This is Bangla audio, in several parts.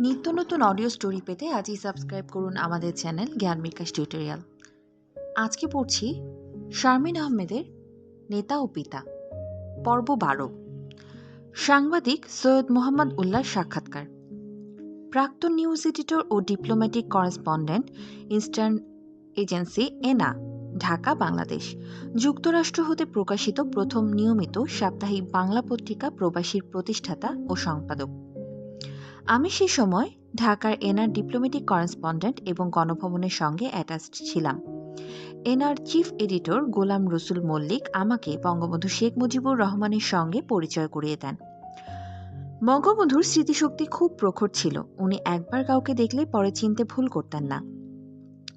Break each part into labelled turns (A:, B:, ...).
A: নিত্য নতুন অডিও স্টোরি পেতে আজই সাবস্ক্রাইব করুন আমাদের চ্যানেল জ্ঞান বিকাশ টিউটোরিয়াল আজকে পড়ছি শারমিন আহমেদের নেতা ও পিতা, পর্ব বারো। সাংবাদিক সৈয়দ মোহাম্মদ উল্লাহ সাক্ষাৎকার। প্রাক্তন নিউজ এডিটর ও diplomatic correspondent eastern agency ENA Dhaka, Bangladesh. যুক্তরাষ্ট্র হতে প্রকাশিত প্রথম নিয়মিত সাপ্তাহিক বাংলা পত্রিকা প্রবাসীর প্রতিষ্ঠাতা ও সম্পাদক। আমি সেই সময় ঢাকার এনার ডিপ্লোমেটিক করেসপন্ডেন্ট এবং গণভবনের সঙ্গে অ্যাটাচড ছিলাম। এনার চিফ এডিটর গোলাম রসুল মল্লিক আমাকে বঙ্গবন্ধু শেখ মুজিবুর রহমানের সঙ্গে পরিচয় করিয়ে দেন। বঙ্গবন্ধুর স্মৃতিশক্তি খুব প্রখর ছিল। উনি একবার কাউকে দেখলে পরে চিনতে ভুল করতেন না।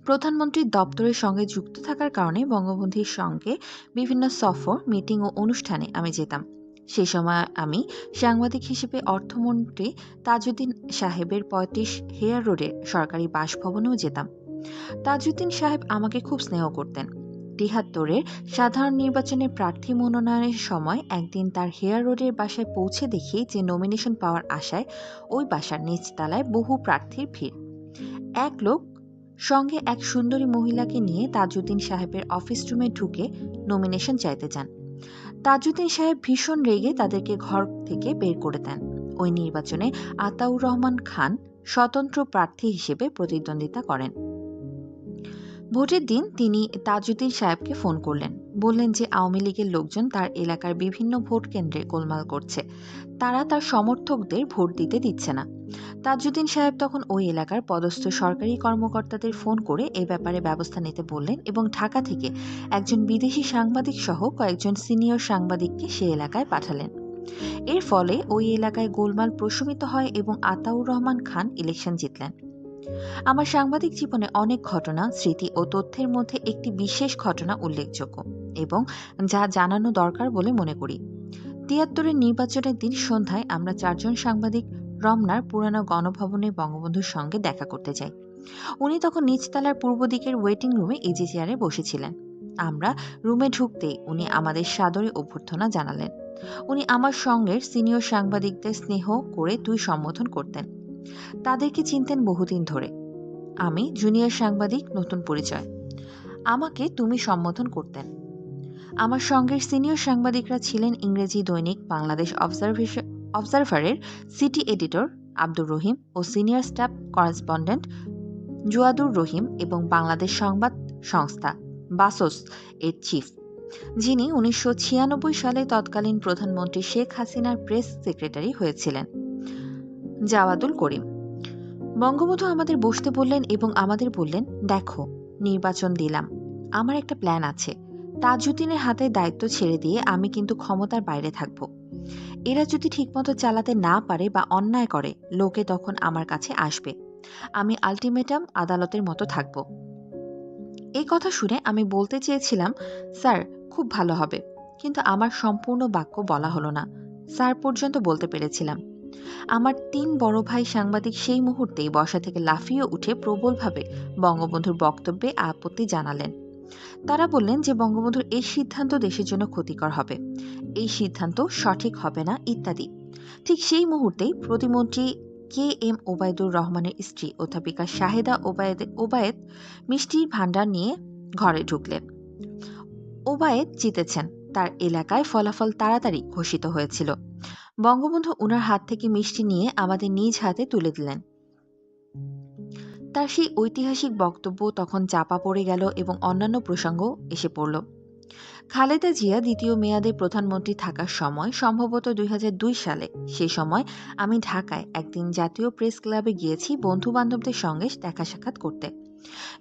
A: প্রধানমন্ত্রীর দপ্তরের সঙ্গে যুক্ত থাকার কারণে বঙ্গবন্ধুর সঙ্গে বিভিন্ন সফর, মিটিং ও অনুষ্ঠানে আমি যেতাম। সে সময় আমি সাংবাদিক হিসেবে অর্থমন্ত্রী তাজউদ্দিন সাহেবের পঁয়ত্রিশ হেয়ার রোডে সরকারি বাসভবনেও যেতাম। তাজউদ্দিন সাহেব আমাকে খুব স্নেহ করতেন। টিহাত্তরের সাধারণ নির্বাচনে প্রার্থী মনোনয়নের সময় একদিন তার হেয়ার রোডের বাসায় পৌঁছে দেখি যে নমিনেশন পাওয়ার আশায় ওই বাসার নিচতলায় বহু প্রার্থীর ভিড়। এক লোক সঙ্গে এক সুন্দরী মহিলাকে নিয়ে তাজউদ্দিন সাহেবের অফিস রুমে ঢুকে নমিনেশন চাইতে যান। তাজউদ্দিন সাহেব ভীষণ রেগে তাদেরকে ঘর থেকে বের করে দেন। ওই নির্বাচনে আতাউর রহমান খান স্বতন্ত্র প্রার্থী হিসেবে প্রতিদ্বন্দ্বিতা করেন। ভোটের দিন তিনি তাজউদ্দিন সাহেবকে ফোন করলেন। বললেন যে আওয়ামী লীগের লোকজন তার এলাকার বিভিন্ন ভোট কেন্দ্রে গোলমাল করছে। তারা তার সমর্থকদের ভোট দিতে দিচ্ছে না। তাজউদ্দিন সাহেব তখন ওই এলাকার পদস্থ সরকারি কর্মকর্তাদের ফোন করে এ ব্যাপারে ব্যবস্থা নিতে বললেন এবং ঢাকা থেকে একজন বিদেশি সাংবাদিক সহ কয়েকজন সিনিয়র সাংবাদিককে সে এলাকায় পাঠালেন। এর ফলে ওই এলাকায় গোলমাল প্রশমিত হয় এবং আতাউর রহমান খান ইলেকশন জিতলেন। আমার সাংবাদিক জীবনে অনেক ঘটনা, স্মৃতি ও তথ্যের মধ্যে একটি বিশেষ ঘটনা উল্লেখযোগ্য এবং যা জানানো দরকার বলে মনে করি। তিয়াত্তরের নির্বাচনের দিন সন্ধ্যায় আমরা চারজন সাংবাদিক রমনার পুরানো গণভবনে বঙ্গবন্ধুর সঙ্গে দেখা করতে যাই। উনি তখন নিচতলার পূর্ব দিকের ওয়েটিং রুমে ইজি চেয়ারে বসেছিলেন। আমরা রুমে ঢুকতেই উনি আমাদের সাদরে অভ্যর্থনা জানালেন। উনি আমার সঙ্গের সিনিয়র সাংবাদিকদের স্নেহ করে তুই সম্বোধন করতেন। তাদেরকে চিনতেন বহুদিন ধরে। আমি জুনিয়র সাংবাদিক, নতুন পরিচয়। আমাকে তুমি সম্বোধন করতেন। আমার সঙ্গের সিনিয়র সাংবাদিকরা ছিলেন ইংরেজি দৈনিক বাংলাদেশ অবজারভেশন অবজারভারের সিটি এডিটর আব্দুর রহিম ও senior staff correspondent Juadur Rahim এবং বাংলাদেশ সংবাদ সংস্থা বাসস এর চিফ, যিনি উনিশশো ছিয়ানব্বই সালে তৎকালীন প্রধানমন্ত্রী শেখ হাসিনার প্রেস সেক্রেটারি হয়েছিলেন। জাওয়াদুল করিম। বঙ্গবন্ধু আমাদের বসতে বললেন এবং আমাদের বললেন, দেখো, নির্বাচন দিলাম। আমার একটা প্ল্যান আছে। তাজউদ্দিনের হাতে দায়িত্ব ছেড়ে দিয়ে আমি কিন্তু ক্ষমতার বাইরে থাকব। এরা যদি ঠিকমতো চালাতে না পারে বা অন্যায় করে, লোকে তখন আমার কাছে আসবে। আমি আলটিমেটাম আদালতের মতো থাকব। এই কথা শুনে আমি বলতে চেয়েছিলাম, স্যার, খুব ভালো হবে। কিন্তু আমার সম্পূর্ণ বাক্য বলা হলো না। স্যার পর্যন্ত বলতে পেরেছিলাম। আমার তিন বড় ভাই সাংবাদিক সেই মুহূর্তেই বসা থেকে লাফিয়ে উঠে প্রবলভাবে বঙ্গবন্ধুর বক্তব্যে আপত্তি জানালেন। তারা বললেন যে বঙ্গবন্ধুর এই সিদ্ধান্ত দেশের জন্য ক্ষতিকর হবে। এই সিদ্ধান্ত সঠিক হবে না, ইত্যাদি। ঠিক সেই মুহূর্তেই প্রতিমন্ত্রী কে এম ওবায়দুর রহমানের স্ত্রী অধ্যাপিকা শাহেদা ওবায়দ, ওবায়েদ মিষ্টির ভাণ্ডার নিয়ে ঘরে ঢুকলেন। ওবায়েদ জিতেছেন। তার এলাকায় ফলাফল তাড়াতাড়ি ঘোষিত হয়েছিল। বঙ্গবন্ধু উনার হাত থেকে মিষ্টি নিয়ে আমাদের নিজ হাতে তুলে দিলেন। তার সেই ঐতিহাসিক বক্তব্য তখন চাপা পড়ে গেল এবং অন্যান্য প্রসঙ্গ এসে পড়ল। খালেদা জিয়া দ্বিতীয় মেয়াদে প্রধানমন্ত্রী থাকার সময়, সম্ভবত দুই হাজার দুই সালে। সে সময় আমি ঢাকায় একদিন জাতীয় প্রেস ক্লাবে গিয়েছি বন্ধু বান্ধবদের সঙ্গে দেখা সাক্ষাৎ করতে।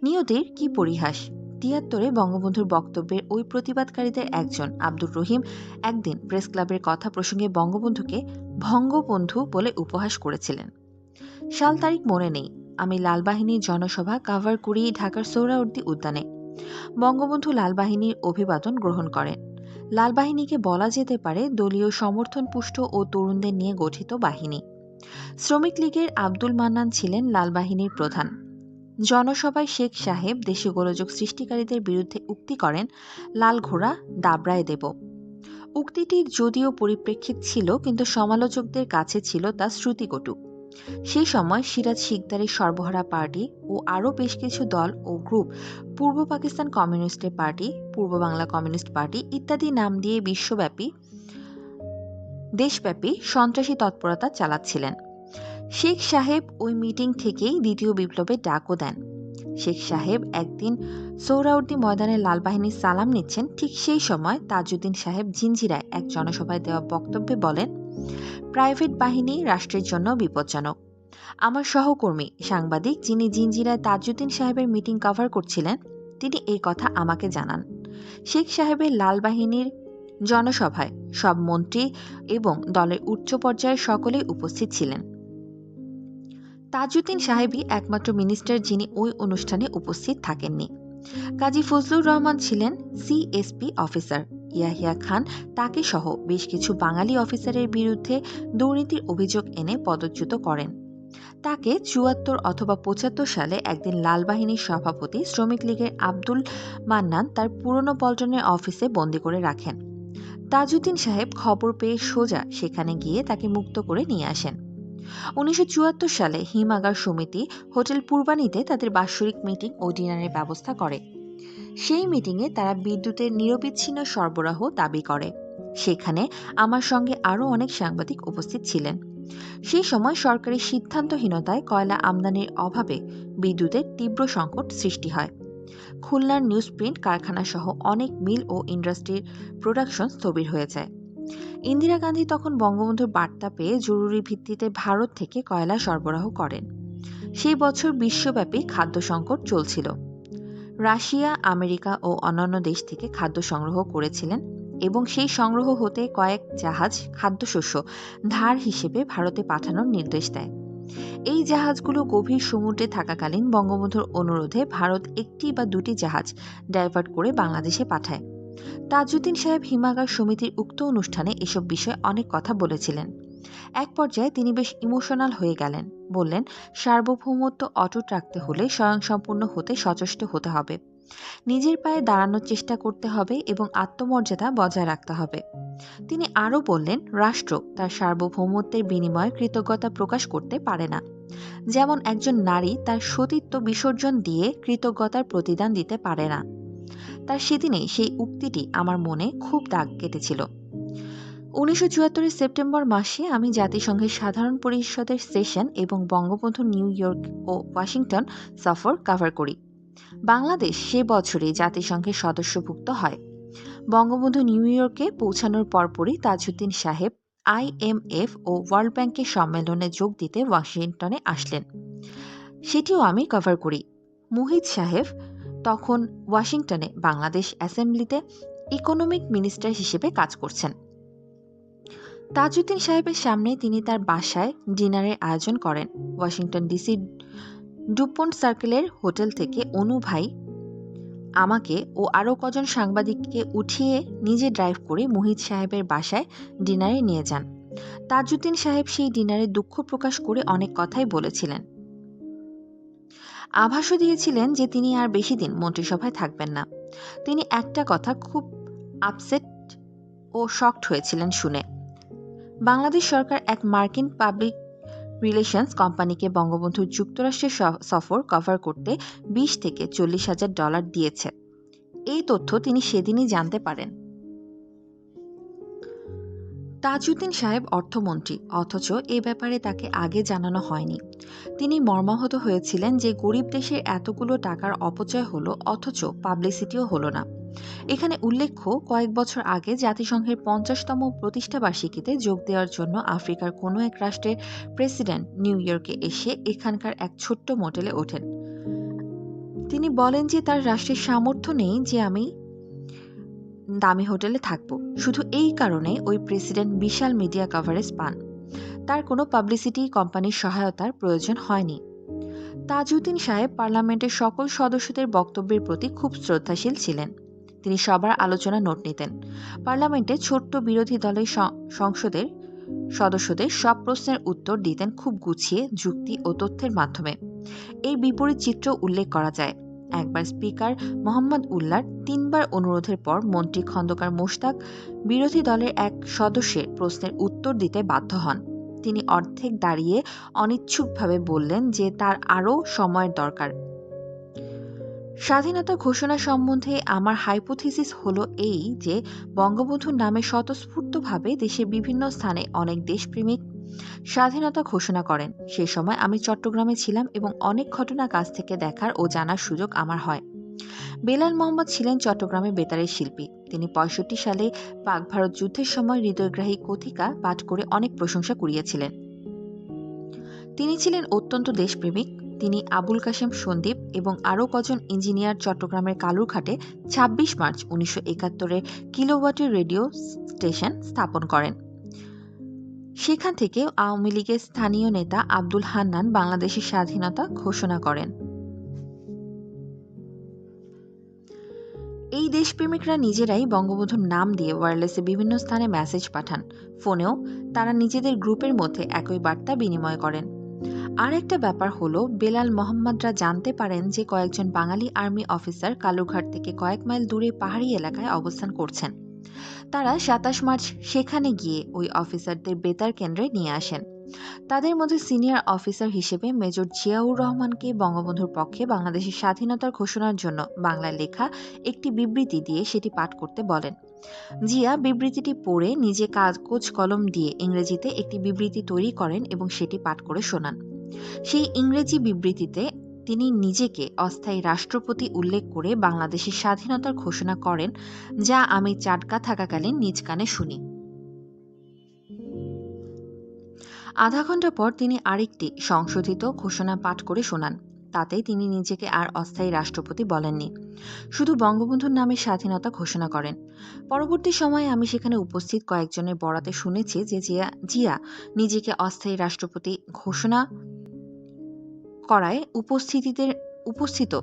A: নিয়তির কি পরিহাস? তিয়াত্তরে বঙ্গবন্ধুর বক্তব্যের ওই প্রতিবাদকারীদের একজন, আব্দুর রহিম, একদিন প্রেস ক্লাবের কথা প্রসঙ্গে বঙ্গবন্ধুকে ভঙ্গবন্ধু বলে উপহাস করেছিলেন। সাল তারিখ মনে নেই। আমি লালবাহিনীর জনসভা কাভার করি ঢাকার সৌরাউর্দি উদ্যানে। বঙ্গবন্ধু লালবাহিনীর অভিবাদন গ্রহণ করেন। লালবাহিনীকে বলা যেতে পারে দলীয় সমর্থন পুষ্ট ও তরুণদের নিয়ে গঠিত বাহিনী। শ্রমিক লীগের আব্দুল মান্নান ছিলেন লালবাহিনীর প্রধান। জনসভায় শেখ সাহেব দেশে গোলযোগ সৃষ্টিকারীদের বিরুদ্ধে উক্তি করেন লাল ঘোড়া দাবড়ায় দেব। উক্তিটির যদিও পরিপ্রেক্ষিত ছিল, কিন্তু সমালোচকদের কাছে ছিল তা শ্রুতিকটু। সেই সময় সিরাজ শিকদারের সর্বহারা পার্টি ও আরও বেশ কিছু দল ও গ্রুপ, পূর্ব পাকিস্তান কমিউনিস্টের পার্টি, পূর্ব বাংলা কমিউনিস্ট পার্টি ইত্যাদি নাম দিয়ে বিশ্বব্যাপী, দেশব্যাপী সন্ত্রাসী তৎপরতা চালাচ্ছিলেন। শেখ সাহেব ওই মিটিং থেকেই দ্বিতীয় বিপ্লবের ডাকও দেন। শেখ সাহেব একদিন সৌরাউদ্দি ময়দানে লাল বাহিনীর সালাম নিচ্ছেন। ঠিক সেই সময় তাজউদ্দিন সাহেব জিঞ্জিরায় এক জনসভায় দেওয়া বক্তব্যে বলেন, প্রাইভেট বাহিনী রাষ্ট্রের জন্য বিপজ্জনক। আমার সহকর্মী, সাংবাদিক, যিনি জিঞ্জিরায় তাজউদ্দিন সাহেবের মিটিং কভার করছিলেন, তিনি এই কথা আমাকে জানান। শেখ সাহেবের লাল বাহিনীর জনসভায় সব মন্ত্রী এবং দলের উচ্চ পর্যায়ের সকলেই উপস্থিত ছিলেন। তাজউদ্দিন সাহেবই একমাত্র মিনিস্টার যিনি ওই অনুষ্ঠানে উপস্থিত থাকেননি। কাজী ফজলুর রহমান ছিলেন সিএসপি অফিসার। ইয়াহিয়া খান তাকে সহ বেশ কিছু বাঙালি অফিসারের বিরুদ্ধে দুর্নীতির অভিযোগ এনে পদচ্যুত করেন। তাকে চুয়াত্তর অথবা পঁচাত্তর সালে একদিন লাল বাহিনীর সভাপতি শ্রমিক লীগের আব্দুল মান্নান তার পুরনো পল্টনের অফিসে বন্দি করে রাখেন। তাজউদ্দিন সাহেব খবর পেয়ে সোজা সেখানে গিয়ে তাকে মুক্ত করে নিয়ে আসেন। উনিশশো চুয়াত্তর সালে হিমাগার সমিতি হোটেল পূর্বাণীতে তাদের বাৎসরিক মিটিং ও ডিনারের ব্যবস্থা করে। সেই মিটিংয়ে তারা বিদ্যুতের নিরবিচ্ছিন্ন সরবরাহ দাবি করে। সেখানে আমার সঙ্গে আরও অনেক সাংবাদিক উপস্থিত ছিলেন। সেই সময় সরকারি সিদ্ধান্তহীনতায় কয়লা আমদানির অভাবে বিদ্যুতের তীব্র সংকট সৃষ্টি হয়। খুলনার নিউজ প্রিন্ট কারখানা সহ অনেক মিল ও ইন্ডাস্ট্রির প্রোডাকশন স্থবির হয়ে যায়। ইন্দিরা গান্ধী তখন বঙ্গবন্ধুর বার্তা পেয়ে জরুরি ভিত্তিতে ভারত থেকে কয়লা সরবরাহ করেন। সেই বছর বিশ্বব্যাপী খাদ্য সংকট চলছিল। রাশিয়া, আমেরিকা ও অন্যান্য দেশ থেকে খাদ্য সংগ্রহ করেছিলেন এবং সেই সংগ্রহ হতে কয়েক জাহাজ খাদ্যশস্য ধার হিসেবে ভারতে পাঠানোর নির্দেশ দেয়। এই জাহাজগুলো গভীর সমুদ্রে থাকাকালীন বঙ্গবন্ধুর অনুরোধে ভারত একটি বা দুটি জাহাজ ডাইভার্ট করে বাংলাদেশে পাঠায়। তাজউদ্দিন সাহেব হিমাগার সমিতির উক্ত অনুষ্ঠানে এসব বিষয়ে অনেক কথা বলেছিলেন। এক পর্যায়ে তিনি বেশ ইমোশনাল হয়ে গেলেন। বললেন, সার্বভৌমত্ব অটুট রাখতে হলে স্বয়ংসম্পূর্ণ হতে সচেষ্ট হতে হবে। নিজের পায়ে দাঁড়ানোর চেষ্টা করতে হবে এবং আত্মমর্যাদা বজায় রাখতে হবে। তিনি আরও বললেন, রাষ্ট্র তার সার্বভৌমত্বের বিনিময়ে কৃতজ্ঞতা প্রকাশ করতে পারে না। যেমন একজন নারী তার সতীত্ব বিসর্জন দিয়ে কৃতজ্ঞতার প্রতিদান দিতে পারে না। তার সেদিনেই সেই উক্তিটি আমার মনে খুব দাগ কেটেছিল। উনিশশো চুয়াত্তরের সেপ্টেম্বর মাসে আমি জাতিসংঘের সাধারণ পরিষদের সেশন এবং বঙ্গবন্ধু নিউ ইয়র্ক ও ওয়াশিংটন সফর কভার করি। বাংলাদেশ সে বছরে জাতিসংঘের সদস্যভুক্ত হয়। বঙ্গবন্ধু নিউ ইয়র্কে পৌঁছানোর পরপরই তাজউদ্দিন সাহেব আইএমএফ ও ওয়ার্ল্ড ব্যাংকের সম্মেলনে যোগ দিতে ওয়াশিংটনে আসলেন। সেটিও আমি কভার করি। মুহিত সাহেব তখন ওয়াশিংটনে বাংলাদেশ অ্যাসেম্বলিতে ইকোনমিক মিনিস্টার হিসেবে কাজ করছেন। তাজউদ্দিন সাহেবের সামনে তিনি তার বাসায় ডিনারের আয়োজন করেন। ওয়াশিংটন ডিসি ডুপন্ট সার্কেলের হোটেল থেকে অনু ভাই আমাকে ও আরও কজন সাংবাদিককে উঠিয়ে নিজে ড্রাইভ করে মুহিত সাহেবের বাসায় ডিনারে নিয়ে যান। তাজউদ্দিন সাহেব সেই ডিনারে দুঃখ প্রকাশ করে অনেক কথাই বলেছিলেন। আভাসও দিয়েছিলেন যে তিনি আর বেশি দিন মন্ত্রিসভায় থাকবেন না। তিনি একটা কথা খুব আপসেট ও শকড হয়েছিলেন শুনে। বাংলাদেশ সরকার এক মার্কিন পাবলিক রিলেশনস কোম্পানিকে বঙ্গবন্ধুর যুক্তরাষ্ট্রের সফর কভার করতে বিশ থেকে চল্লিশ হাজার ডলার দিয়েছে। এই তথ্য তিনি সেদিনই জানতে পারেন। তাজউদ্দিন সাহেব অর্থমন্ত্রী, অথচ এ ব্যাপারে তাকে আগে জানানো হয়নি। তিনি মর্মাহত হয়েছিলেন যে গরিব দেশের এতগুলো টাকার অপচয় হলো, অথচ পাবলিসিটিও হলো না। এখানে উল্লেখ্য, কয়েক বছর আগে জাতিসংঘের পঞ্চাশতম প্রতিষ্ঠাবার্ষিকীতে যোগ দেওয়ার জন্য আফ্রিকার কোনো এক রাষ্ট্রের প্রেসিডেন্ট নিউ ইয়র্কে এসে এখানকার এক ছোট্ট মোটেলে ওঠেন। তিনি বলেন যে তার রাষ্ট্রের সামর্থ্য নেই যে আমি দামি হোটেলে থাকব। শুধু এই কারণে ওই প্রেসিডেন্ট বিশাল মিডিয়া কভারেজ পান। তার কোনো পাবলিসিটি কোম্পানির সহায়তার প্রয়োজন হয়নি। তাজউদ্দিন সাহেব পার্লামেন্টের সকল সদস্যদের বক্তব্যের প্রতি খুব শ্রদ্ধাশীল ছিলেন। তিনি সবার আলোচনা নোট নিতেন। পার্লামেন্টে ছোট্ট বিরোধী দলের সংসদের সদস্যদের সব প্রশ্নের উত্তর দিতেন খুব গুছিয়ে যুক্তি ও তথ্যের মাধ্যমে। এই বিপরীত চিত্র উল্লেখ করা যায়। একবার স্পিকার মোহাম্মদ উল্লার তিনবার অনুরোধের পর মন্ত্রী খন্দকার মোশতাক বিরোধী দলের এক সদস্যের প্রশ্নের উত্তর দিতে বাধ্য হন। তিনি অর্ধেক দাঁড়িয়ে অনিচ্ছুকভাবে বললেন যে তার আরও সময়ের দরকার। স্বাধীনতা ঘোষণা সম্বন্ধে আমার হাইপোথিসিস হলো এই যে বঙ্গবন্ধুর নামে স্বতঃস্ফূর্তভাবে দেশের বিভিন্ন স্থানে অনেক দেশপ্রেমিক স্বাধীনতা ঘোষণা করেন। সে সময় আমি চট্টগ্রামে ছিলাম এবং অনেক ঘটনা কাছ থেকে দেখার ও জানার সুযোগ আমার হয়। বেলাল মোহাম্মদ ছিলেন চট্টগ্রামে বেতারের শিল্পী। তিনি পঁয়ষট্টি সালে পাক ভারত যুদ্ধের সময় হৃদয়গ্রাহী কথিকা পাঠ করে অনেক প্রশংসা কুড়িয়েছিলেন। তিনি ছিলেন অত্যন্ত দেশপ্রেমিক। তিনি আবুল কাশেম সন্দীপ এবং আরও কজন ইঞ্জিনিয়ার চট্টগ্রামের কালুরঘাটে ছাব্বিশ মার্চ উনিশশো একাত্তরে কিলোওয়াটের রেডিও স্টেশন স্থাপন করেন। সেখান থেকে আওয়ামী লীগের স্থানীয় নেতা আব্দুল হান্নান বাংলাদেশের স্বাধীনতা ঘোষণা করেন। এই দেশপ্রেমিকরা নিজেরাই বঙ্গবন্ধুর নাম দিয়ে ওয়্যারলেসে বিভিন্ন স্থানে মেসেজ পাঠান। ফোনেও তারা নিজেদের গ্রুপের মধ্যে একই বার্তা বিনিময় করেন। আর একটা ব্যাপার হলো, বেলাল মোহাম্মদরা জানতে পারেন যে কয়েকজন বাঙালি আর্মি অফিসার কালুঘাট থেকে কয়েক মাইল দূরে পাহাড়ি এলাকায় অবস্থান করছেন। তারা সাতাশ মার্চ সেখানে গিয়ে ওই অফিসারদের বেতার কেন্দ্রে নিয়ে আসেন। তাদের মধ্যে সিনিয়র অফিসার হিসেবে মেজর জিয়াউর রহমানকে বঙ্গবন্ধুর পক্ষে বাংলাদেশের স্বাধীনতার ঘোষণার জন্য বাংলায় লেখা একটি বিবৃতি দিয়ে সেটি পাঠ করতে বলেন। জিয়া বিবৃতিটি পড়ে নিজে কাগজ কলম দিয়ে ইংরেজিতে একটি বিবৃতি তৈরি করেন এবং সেটি পাঠ করে শোনান। সেই ইংরেজি বিবৃতিতে তিনি নিজেকে অস্থায়ী রাষ্ট্রপতি উল্লেখ করে বাংলাদেশের স্বাধীনতার ঘোষণা করেন, যা আমি চাটকা থাকাকালীন নিজ কানে শুনি। আধা ঘণ্টা পর তিনি আরেকটি সংশোধিত ঘোষণা পাঠ করে শোনান। তাতে তিনি নিজেকে আর অস্থায়ী রাষ্ট্রপতি বলেননি। শুধু বঙ্গবন্ধুর নামে স্বাধীনতা ঘোষণা করেন। পরবর্তী সময়ে আমি সেখানে উপস্থিত কয়েকজনের বরাতে শুনেছি যে জিয়া জিয়া নিজেকে অস্থায়ী রাষ্ট্রপতি ঘোষণা করায় উপস্থিতিদের, উপস্থিত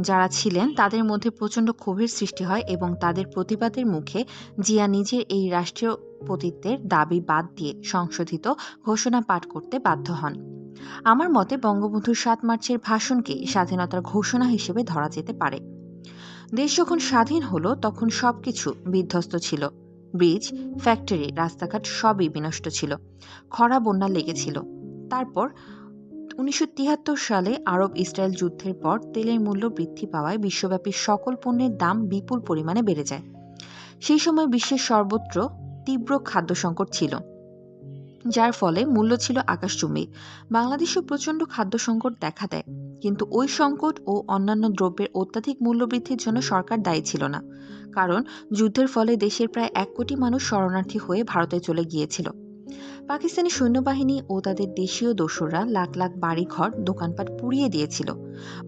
A: যারা ছিলেন তাদের মধ্যে প্রচণ্ড ক্ষোভের সৃষ্টি হয় এবং তাদের প্রতিবাদের মুখে জিয়া নিজের এই রাষ্ট্রীয় পতিত্বের দাবি বাদ দিয়ে সংশোধিত ঘোষণা পাঠ করতে বাধ্য হন। আমার মতে বঙ্গবন্ধুর সাত মার্চের ভাষণকে স্বাধীনতার ঘোষণা হিসেবে ধরা যেতে পারে। দেশ যখন স্বাধীন হলো তখন সবকিছু বিধ্বস্ত ছিল। ব্রিজ, ফ্যাক্টরি, রাস্তাঘাট সবই বিনষ্ট ছিল। খরা, বন্যা লেগেছিল। তারপর উনিশশো তিয়াত্তর সালে আরব ইসরায়েল যুদ্ধের পর তেলের মূল্য বৃদ্ধি পাওয়ায় বিশ্বব্যাপী সকল পণ্যের দাম বিপুল পরিমাণে বেড়ে যায়। সেই সময় বিশ্বের সর্বত্র তীব্র খাদ্য সংকট ছিল, যার ফলে মূল্য ছিল আকাশচুম্বী। বাংলাদেশেও প্রচণ্ড খাদ্য সংকট দেখা দেয়, কিন্তু ওই সংকট ও অন্যান্য দ্রব্যের অত্যাধিক মূল্যবৃদ্ধির জন্য সরকার দায়ী ছিল না, কারণ যুদ্ধের ফলে দেশের প্রায় এক কোটি মানুষ শরণার্থী হয়ে ভারতে চলে গিয়েছিল। পাকিস্তানি সৈন্যবাহিনী ও তাদের দেশীয় দোসররা লাখ লাখ বাড়িঘর, দোকানপাট পুড়িয়ে দিয়েছিল।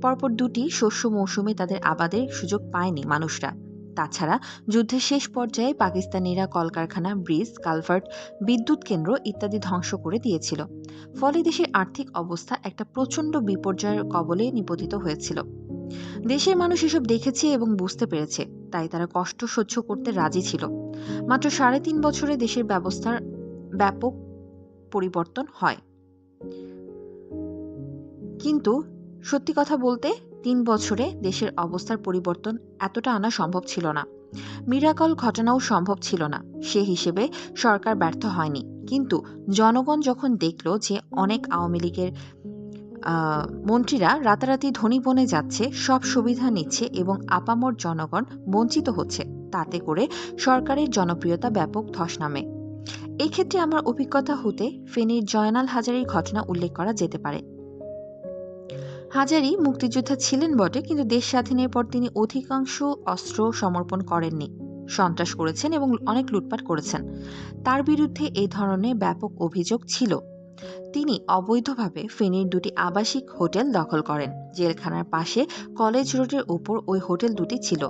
A: পরপর দুটি শস্য মৌসুমে তাদের আবাদের সুযোগ পায়নি মানুষরা। তাছাড়া যুদ্ধের শেষ পর্যায়ে পাকিস্তানিরা কলকারখানা, ব্রিজ, কালভার্ট, বিদ্যুৎ কেন্দ্র ইত্যাদি ধ্বংস করে দিয়েছিল। ফলে দেশের আর্থিক অবস্থা একটা প্রচণ্ড বিপর্যয়ের কবলে নিপতিত হয়েছিল। দেশের মানুষ এসব দেখেছে এবং বুঝতে পেরেছে, তাই তারা কষ্ট সহ্য করতে রাজি ছিল। মাত্র সাড়ে তিন বছরে দেশের ব্যবস্থার ব্যাপক পরিবর্তন হয়। কিন্তু সত্যি কথা বলতে তিন বছরে দেশের অবস্থার পরিবর্তন এতটা আনা সম্ভব ছিল না। মিরাকল ঘটনাও সম্ভব ছিল না, সে হিসেবে সরকার ব্যর্থ হয়নি। কিন্তু জনগণ যখন দেখল যে অনেক আওয়ামী লীগের মন্ত্রীরা রাতারাতি ধনী বনে যাচ্ছে, সব সুবিধা নিচ্ছে এবং আপামর জনগণ বঞ্চিত হচ্ছে, তাতে করে সরকারের জনপ্রিয়তা ব্যাপক ধস নামে। এক্ষেত্রে আমার অভিজ্ঞতা হতে ফেনীর জয়নাল হাজারির ঘটনা উল্লেখ করা যেতে পারে। হাজারি মুক্তিযোদ্ধা ছিলেন বটে, কিন্তু দেশ স্বাধীনের পর তিনি অধিকাংশ অস্ত্র সমর্পণ করেননি। সন্ত্রাস করেছেন এবং অনেক লুটপাট করেছেন। তার বিরুদ্ধে এই ধরনের ব্যাপক অভিযোগ ছিল। তিনি অবৈধভাবে ফেনীর দুটি আবাসিক হোটেল দখল করেন, জেলখানার পাশে কলেজ রোডের ওপর ওই হোটেল দুটি ছিল।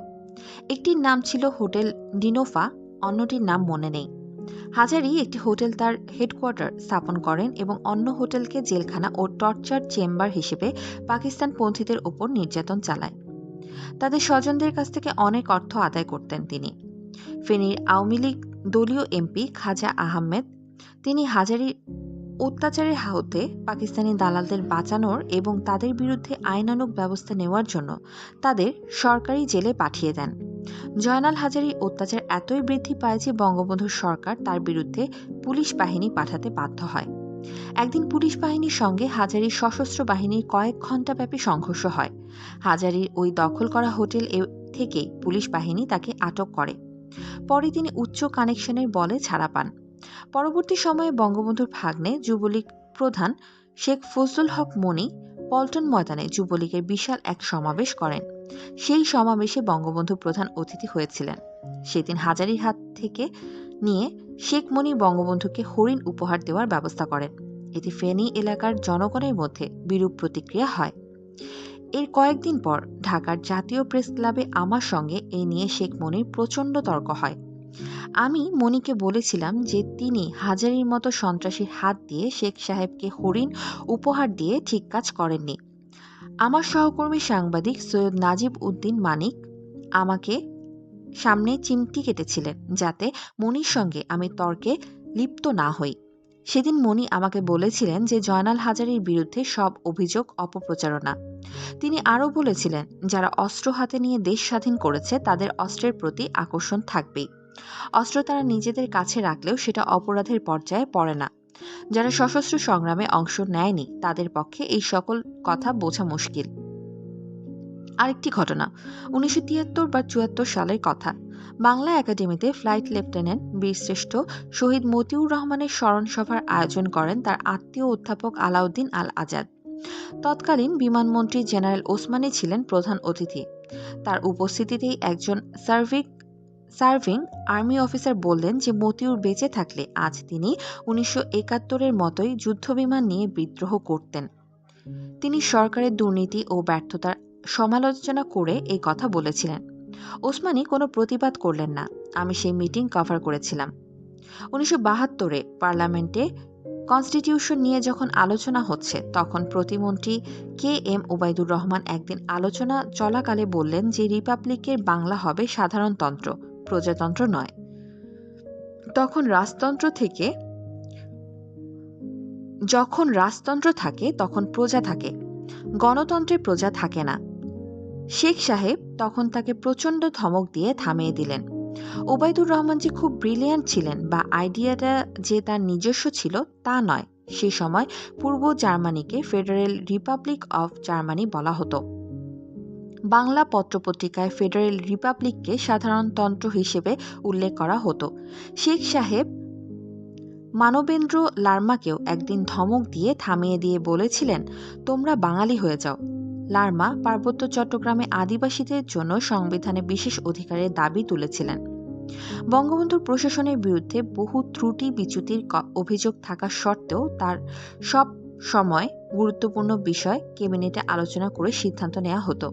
A: একটির নাম ছিল হোটেল ডিনোফা, অন্যটির নাম মনে নেই। হাজারি একটি হোটেল তার হেডকোয়ার্টার স্থাপন করেন এবং অন্য হোটেলকে জেলখানা ও টর্চার চেম্বার হিসেবে পাকিস্তান পন্থীদের ওপর নির্যাতন চালায়। তাদের স্বজনদের কাছ থেকে অনেক অর্থ আদায় করতেন তিনি। ফেনীর আওয়ামী লীগ দলীয় এমপি খাজা আহমেদ, তিনি হাজারি অত্যাচারের হাওতে পাকিস্তানি দালালদের বাঁচানোর এবং তাদের বিরুদ্ধে আইনানুগ ব্যবস্থা নেওয়ার জন্য তাদের সরকারি জেলে পাঠিয়ে দেন। জয়নাল হাজারি অত্যাচার এতই বৃদ্ধি পায় যে বঙ্গবন্ধুর সরকার তার বিরুদ্ধে পুলিশ বাহিনী পাঠাতে বাধ্য হয়। একদিন পুলিশ বাহিনীর সঙ্গে হাজারির সশস্ত্র বাহিনীর কয়েক ঘণ্টাব্যাপী সংঘর্ষ হয়। হাজারির ওই দখল করা হোটেল থেকেই পুলিশ বাহিনী তাকে আটক করে। পরে তিনি উচ্চ কানেকশনের বলে ছাড়া পান। পরবর্তী সময়ে বঙ্গবন্ধুর ভাগ্নে যুবলীগ প্রধান শেখ ফজলুল হক মনি পল্টন ময়দানে যুবলীগের বিশাল এক সমাবেশ করেন। সেই সমাবেশে বঙ্গবন্ধু প্রধান অতিথি হয়েছিলেন। সেদিন হাজারির হাত থেকে নিয়ে শেখ মনি বঙ্গবন্ধুকে হরিণ উপহার দেওয়ার ব্যবস্থা করেন। এতে ফেনী এলাকার জনগণের মধ্যে বিরূপ প্রতিক্রিয়া হয়। এর কয়েকদিন পর ঢাকার জাতীয় প্রেস ক্লাবে আমার সঙ্গে এই নিয়ে শেখ মনির প্রচণ্ড তর্ক হয়। আমি মনিকে বলেছিলাম যে তিনি হাজারির মতো সন্ত্রাসীর হাত দিয়ে শেখ সাহেবকে হরিণ উপহার দিয়ে ঠিক কাজ করেননি। আমার সহকর্মী সাংবাদিক সৈয়দ নাজিব উদ্দিন মানিক আমাকে সামনে চিমটি কেটেছিলেন যাতে মনির সঙ্গে আমি তর্কে লিপ্ত না হই। সেদিন মনি আমাকে বলেছিলেন যে জয়নাল হাজারির বিরুদ্ধে সব অভিযোগ অপপ্রচারণা। তিনি আরও বলেছিলেন, যারা অস্ত্র হাতে নিয়ে দেশ স্বাধীন করেছে, তাদের অস্ত্রের প্রতি আকর্ষণ থাকবেই। অস্ত্র তারা নিজেদের কাছে রাখলেও সেটা অপরাধের পর্যায়ে পড়ে না। যারা সশস্ত্র সংগ্রামে অংশ নেয়নি, তাদের পক্ষে এই সকল কথা বোঝা মুশকিল। আরেকটি ঘটনা, উনিশশো তিয়াত্তর বা চুয়াত্তর সালের কথা। বাংলা একাডেমিতে ফ্লাইট লেফটেন্যান্ট বীরশ্রেষ্ঠ শহীদ মতিউর রহমানের স্মরণ সভার আয়োজন করেন তার আত্মীয় অধ্যাপক আলাউদ্দিন আল আজাদ তৎকালীন বিমানমন্ত্রী জেনারেল ওসমানী ছিলেন প্রধান অতিথি। তার উপস্থিতিতেই একজন সার্ভিক সার্ভিং আর্মি অফিসার বললেন যে মতিউর বেঁচে থাকলে আজ তিনি উনিশশো একাত্তরের মতোই যুদ্ধবিমান নিয়ে বিদ্রোহ করতেন। তিনি সরকারের দুর্নীতি ও ব্যর্থতার সমালোচনা করে এই কথা বলেছিলেন। ওসমানী কোনো প্রতিবাদ করলেন না। আমি সেই মিটিং কভার করেছিলাম। উনিশশো বাহাত্তরে পার্লামেন্টে কনস্টিটিউশন নিয়ে যখন আলোচনা হচ্ছে, তখন প্রতিমন্ত্রী কে এম ওবায়দুর রহমান একদিন আলোচনা চলাকালে বললেন যে রিপাবলিকের বাংলা হবে সাধারণতন্ত্র। প্রজাতন্ত্র নয়। তখন রাজতন্ত্র থেকে, যখন রাজতন্ত্র থাকে, তখন প্রজা থাকে। গণতন্ত্রে প্রজা থাকে না। শেখ সাহেব তখন তাকে প্রচণ্ড ধমক দিয়ে থামিয়ে দিলেন। ওবায়দুর রহমান যে খুব ব্রিলিয়ান্ট ছিলেন বা আইডিয়াটা যে তার নিজস্ব ছিল, তা নয়। সে সময় পূর্ব জার্মানিকে ফেডারেল রিপাবলিক অফ জার্মানি বলা হতো। বাংলা পত্রপত্রিকায় ফেডারেল রিপাবলিককে সাধারণতন্ত্র হিসেবে উল্লেখ করা হতো। শেখ সাহেব মানবেন্দ্র লার্মাকেও একদিন ধমক দিয়ে থামিয়ে দিয়ে বলেছিলেন, তোমরা বাঙালি হয়ে যাও। লার্মা পার্বত্য চট্টগ্রামে আদিবাসীদের জন্য সংবিধানে বিশেষ অধিকারের দাবি তুলেছিলেন। বঙ্গবন্ধুর প্রশাসনের বিরুদ্ধে বহু ত্রুটি বিচ্যুতির অভিযোগ থাকা সত্ত্বেও তার সব সময় গুরুত্বপূর্ণ বিষয় ক্যাবিনেটে আলোচনা করে সিদ্ধান্ত নেওয়া হতো।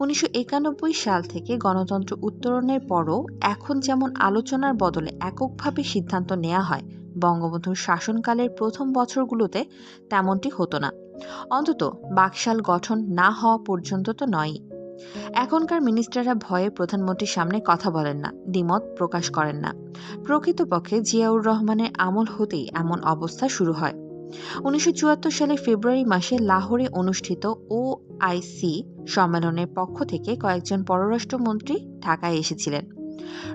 A: উনিশশো একানব্বই সাল থেকে গণতন্ত্র উত্তরণের পরও এখন যেমন আলোচনার বদলে এককভাবে সিদ্ধান্ত নেওয়া হয়, বঙ্গবন্ধুর শাসনকালের প্রথম বছরগুলোতে তেমনটি হতো না। অন্তত বাকশাল গঠন না হওয়া পর্যন্ত তো নয়ই। এখনকার মিনিস্টাররা ভয়ে প্রধানমন্ত্রীর সামনে কথা বলেন না, দ্বিমত প্রকাশ করেন না। প্রকৃতপক্ষে জিয়াউর রহমানের আমল হতেই এমন অবস্থা শুরু হয়। উনিশশো চুয়াত্তর সালে ফেব্রুয়ারি মাসে লাহোরে অনুষ্ঠিত ও আইসি সম্মেলনের পক্ষ থেকে কয়েকজন পররাষ্ট্রমন্ত্রী ঢাকায় এসেছিলেন।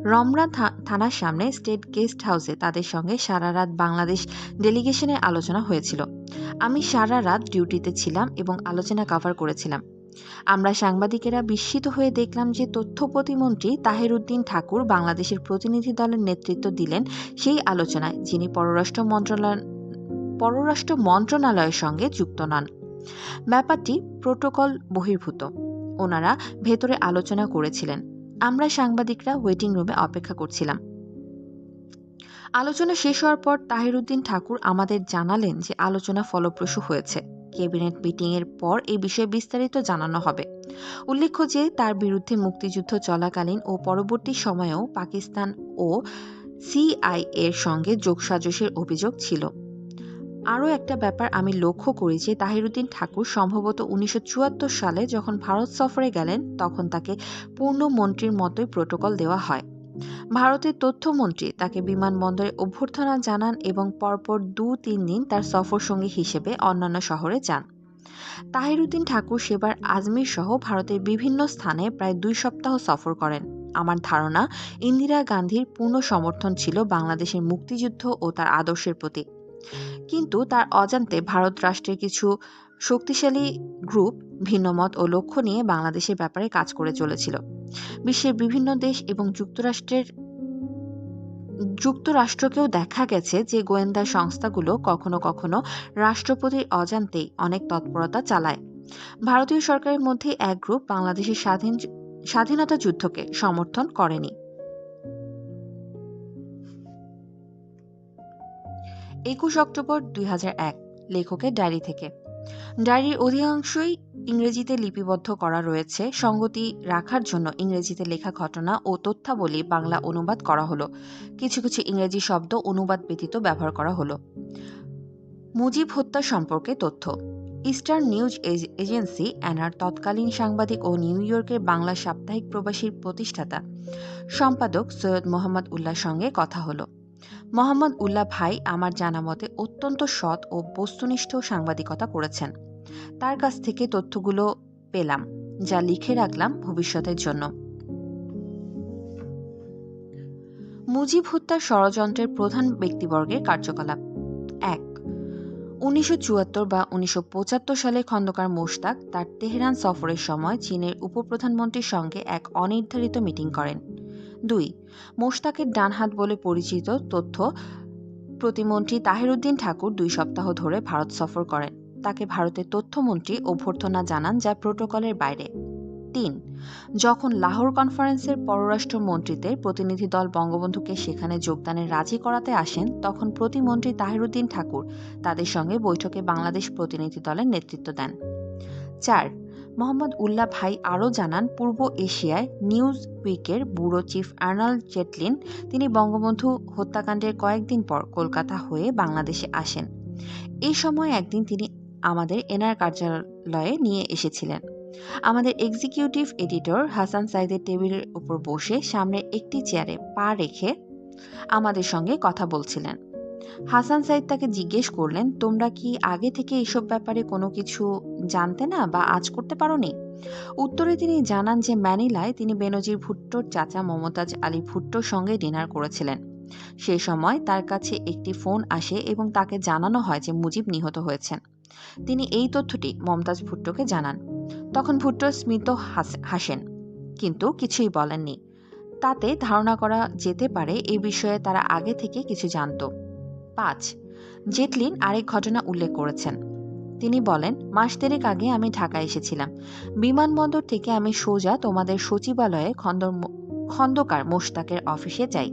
A: রমনা থা- থানার সামনে স্টেট গেস্ট হাউসে তাদের সঙ্গে সারা রাত বাংলাদেশ ডেলিগেশনের আলোচনা হয়েছিল। আমি সারা রাত ডিউটিতে ছিলাম এবং আলোচনা কভার করেছিলাম। আমরা সাংবাদিকেরা বিস্মিত হয়ে দেখলাম যে তথ্য প্রতিমন্ত্রী তাহের উদ্দিন ঠাকুর বাংলাদেশের প্রতিনিধি দলের নেতৃত্ব দিলেন সেই আলোচনায়, যিনি পররাষ্ট্র মন্ত্রণালয় পররাষ্ট্র মন্ত্রণালয়ের সঙ্গে যুক্ত নন। ব্যাপারটি প্রোটোকল বহির্ভূত। ওনারা ভেতরে আলোচনা করেছিলেন। আমরা সাংবাদিকরা ওয়েটিং রুমে অপেক্ষা করছিলাম। আলোচনা শেষ হওয়ার পর তাহিরুদ্দিন ঠাকুর আমাদের জানালেন যে আলোচনা ফলপ্রসূ হয়েছে। ক্যাবিনেট মিটিংয়ের পর এই বিষয়ে বিস্তারিত জানানো হবে। উল্লেখ্য যে তার বিরুদ্ধে মুক্তিযুদ্ধ চলাকালীন ও পরবর্তী সময়েও পাকিস্তান ও সিআইএর সঙ্গে যোগসাজশের অভিযোগ ছিল। আরও একটা ব্যাপার আমি লক্ষ্য করি যে তাহিরুদ্দিন ঠাকুর সম্ভবত উনিশশো চুয়াত্তর সালে যখন ভারত সফরে গেলেন, তখন তাকে পূর্ণ মন্ত্রীর মতোই প্রোটোকল দেওয়া হয়। ভারতের তথ্যমন্ত্রী তাকে বিমানবন্দরে অভ্যর্থনা জানান এবং পরপর দু তিন দিন তার সফর সঙ্গী হিসেবে অন্যান্য শহরে যান। তাহিরুদ্দিন ঠাকুর সেবার আজমির সহ ভারতের বিভিন্ন স্থানে প্রায় দুই সপ্তাহ সফর করেন। আমার ধারণা, ইন্দিরা গান্ধীর পূর্ণ সমর্থন ছিল বাংলাদেশের মুক্তিযুদ্ধ ও তার আদর্শের প্রতি। কিন্তু তার অজান্তে ভারত রাষ্ট্রের কিছু শক্তিশালী গ্রুপ, ভিন্নমত ও লক্ষ্য নিয়ে বাংলাদেশের ব্যাপারে কাজ করে চলেছিল। বিশ্বের বিভিন্ন দেশ এবং যুক্তরাষ্ট্রের যুক্তরাষ্ট্রকেও দেখা গেছে যে গোয়েন্দা সংস্থাগুলো কখনো কখনো রাষ্ট্রপতির অজান্তেই অনেক তৎপরতা চালায়। ভারতীয় সরকারের মধ্যে এক গ্রুপ বাংলাদেশের স্বাধীন স্বাধীনতা যুদ্ধকে সমর্থন করেনি। একুশ অক্টোবর দুই হাজার এক, লেখকের ডায়েরি থেকে। ডায়েরির অধিকাংশই ইংরেজিতে লিপিবদ্ধ করা রয়েছে। সঙ্গতি রাখার জন্য ইংরেজিতে লেখা ঘটনা ও তথ্যাবলী বাংলা অনুবাদ করা হলো। কিছু কিছু ইংরেজি শব্দ অনুবাদ ব্যতীত ব্যবহার করা হলো। মুজিব হত্যা সম্পর্কে তথ্য। ইস্টার্ন নিউজ এজ- এজেন্সি অ্যানার তৎকালীন সাংবাদিক ও নিউ ইয়র্কের বাংলা সাপ্তাহিক প্রবাসীর প্রতিষ্ঠাতা। সম্পাদক সৈয়দ মোহাম্মদ উল্লাহর সঙ্গে কথা হলো। মোহাম্মদ উল্লাহ ভাই আমার জানা মতে অত্যন্ত সৎ ও বস্তুনিষ্ঠ সাংবাদিকতা করেছেন। তার কাছ থেকে তথ্যগুলো পেলাম, যা লিখে রাখলাম ভবিষ্যতের জন্য। মুজিব হত্যার ষড়যন্ত্রের প্রধান ব্যক্তিবর্গের কার্যকলাপ এক। উনিশশো বা উনিশশো পঁচাত্তর সালে খন্দকার মোশতাক তার তেহরান সফরের সময় চীনের উপপ্রধানমন্ত্রীর সঙ্গে এক অনির্ধারিত মিটিং করেন। দুই, মোশতাকের ডান হাত বলে পরিচিত তথ্য প্রতিমন্ত্রী তাহিরুদ্দিন ঠাকুর দুই সপ্তাহ ধরে ভারত সফর করেন। তাকে ভারতের তথ্যমন্ত্রী অভ্যর্থনা জানান যা প্রোটোকলের বাইরে। তিন, যখন লাহোর কনফারেন্সের পররাষ্ট্রমন্ত্রীদের প্রতিনিধি দল বঙ্গবন্ধুকে সেখানে যোগদানে রাজি করাতে আসেন, তখন প্রতিমন্ত্রী তাহিরুদ্দিন ঠাকুর তাদের সঙ্গে বৈঠকে বাংলাদেশ প্রতিনিধি দলের নেতৃত্ব দেন। চার মোহাম্মদ উল্লাহ ভাই আরও জানান, পূর্ব এশিয়ায় নিউজ উইকের ব্যুরো চিফ আর্নাল্ড জেটলিন, তিনি বঙ্গবন্ধু হত্যাকাণ্ডের কয়েকদিন পর কলকাতা হয়ে বাংলাদেশে আসেন। এই সময় একদিন তিনি আমাদের এনআর কার্যালয়ে নিয়ে এসেছিলেন। আমাদের এক্সিকিউটিভ এডিটর হাসান সাইদের টেবিলের উপর বসে সামনে একটি চেয়ারে পা রেখে আমাদের সঙ্গে কথা বলছিলেন। হাসান সাইদ তাকে জিজ্ঞেস করলেন, তোমরা কি আগে থেকে এইসব ব্যাপারে কোনো কিছু জানতে না বা আজ করতে পারোনি? উত্তরে তিনি জানান যে ম্যানিলায় তিনি বেনজির ভুট্টোর চাচা মমতাজ আলী ভুট্টোর সঙ্গে ডিনার করেছিলেন। সে সময় তার কাছে একটি ফোন আসে এবং তাকে জানানো হয় যে মুজিব নিহত হয়েছেন। তিনি এই তথ্যটি মমতাজ ভুট্টোকে জানান। তখন ভুট্টো স্মিত হাস- হাসেন, কিন্তু কিছুই বলেননি। তাতে ধারণা করা যেতে পারে এই বিষয়ে তারা আগে থেকে কিছু জানত। পাঁচ। জেটলিন আরেক ঘটনা উল্লেখ করেছেন। তিনি বলেন, মাস দেড়েক আগে আমি ঢাকা এসেছিলাম। বিমানবন্দর থেকে আমি সোজা তোমাদের সচিবালয়ে খন্দর খন্দকার মোশতাকের অফিসে যাই।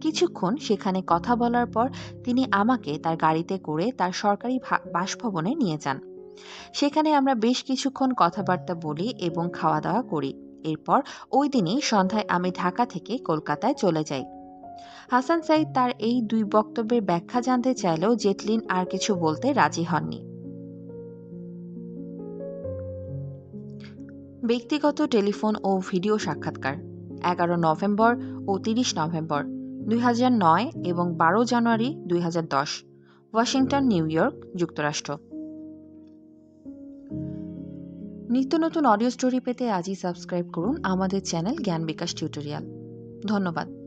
A: কিছুক্ষণ সেখানে কথা বলার পর তিনি আমাকে তার গাড়িতে করে তার সরকারি বাসভবনে নিয়ে যান। সেখানে আমরা বেশ কিছুক্ষণ কথাবার্তা বলি এবং খাওয়া দাওয়া করি। এরপর ওই দিনই সন্ধ্যায় আমি ঢাকা থেকে কলকাতায় চলে যাই। হাসান সাইদ তার এই দুই বক্তব্যের ব্যাখ্যা জানতে চাইলেও জেটলিন আর কিছু বলতে রাজি হননি। ব্যক্তিগত টেলিফোন ও ভিডিও সাক্ষাৎকার, এগারো নভেম্বর ও তিরিশ নভেম্বর, দুই নয় এবং বারো জানুয়ারি দুই দশ, ওয়াশিংটন, নিউ ইয়র্ক, যুক্তরাষ্ট্র। নিত্য নতুন অডিও স্টোরি পেতে আজই সাবস্ক্রাইব করুন আমাদের চ্যানেল জ্ঞান বিকাশ টিউটোরিয়াল। ধন্যবাদ।